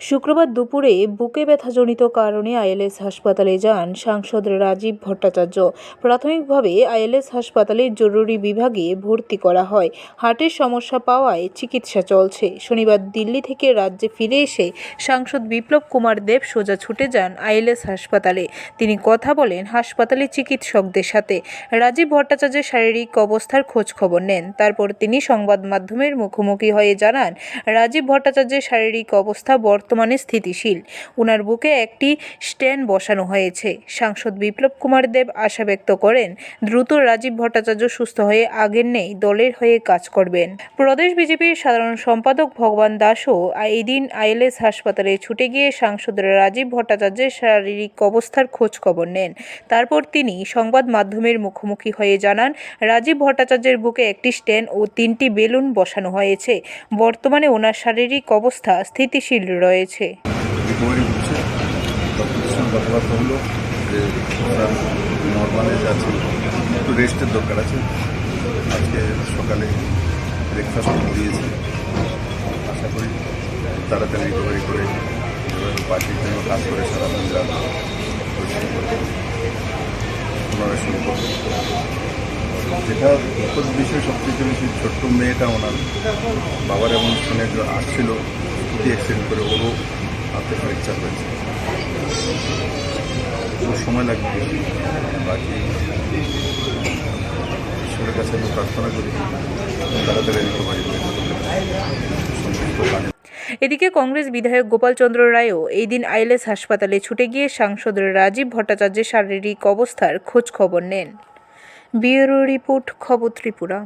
শুক্রবার দুপুরে বুকে ব্যথাজনিত কারণে আইএলএস হাসপাতালে যান সাংসদ রাজীব ভট্টাচার্য। প্রাথমিকভাবে আইএলএস হাসপাতালের জরুরি বিভাগে ভর্তি করা হয়। হার্টের সমস্যা পাওয়ায় চিকিৎসা চলছে। শনিবার দিল্লি থেকে রাজ্যে ফিরে এসে সাংসদ বিপ্লব কুমার দেব সোজা ছুটে যান আইএলএস হাসপাতালে। তিনি কথা বলেন হাসপাতালে চিকিৎসকদের সাথে। রাজীব ভট্টাচার্যের শারীরিক অবস্থার খোঁজ খবর নেন। তারপর তিনি সংবাদ মাধ্যমের মুখোমুখি হয়ে জানান, রাজীব ভট্টাচার্যের শারীরিক অবস্থা বর্তমানে স্থিতিশীল। ওনার বুকে একটি স্ট্যান্ড বসানো হয়েছে। সাংসদ বিপ্লব কুমার দেব আশা ব্যক্ত করেন, দ্রুত রাজীব ভট্টাচার্য সুস্থ হয়ে আগের নেই, দলের হয়ে কাজ করবেন। প্রদেশ বিজেপির সাধারণ সম্পাদক ভগবান দাসও এই দিন আইএলএস হাসপাতালে ছুটে গিয়ে সাংসদ রাজীব ভট্টাচার্যের শারীরিক অবস্থার খোঁজ খবর নেন। তারপর তিনি সংবাদ মাধ্যমের মুখোমুখি হয়ে জানান, রাজীব ভট্টাচার্যের বুকে একটি স্ট্যান্ড ও তিনটি বেলুন বসানো হয়েছে। বর্তমানে ওনার শারীরিক অবস্থা স্থিতিশীল রয়েছে হলো যে একটু রেস্টের আছে। আজকে সকালে ব্রেকফাস্ট দিয়েছে। আশা করি তাড়াতাড়ি করে কাজ করে যেটা বিষয়, সবচেয়ে বেশি ছোট্ট মেয়েটা ওনার বাবার এমন শুনে আসছিল স্কুটি অ্যাক্সিডেন্ট করে ওরও হাতে ফ্র্যাকচার হয়েছে। ওর সময় লাগবে। বাকি ঈশ্বরের কাছে আমি প্রার্থনা করি, তাড়াতাড়ি রিকভারি করে এদিকে কংগ্রেস বিধায়ক গোপালচন্দ্র রায়ও এই দিন আইএলএস হাসপাতালে ছুটে গিয়ে সাংসদ রাজীব ভট্টাচার্যের শারীরিক অবস্থার খোঁজ খবর নেন। ব্যুরো রিপোর্ট, খবর ত্রিপুরা।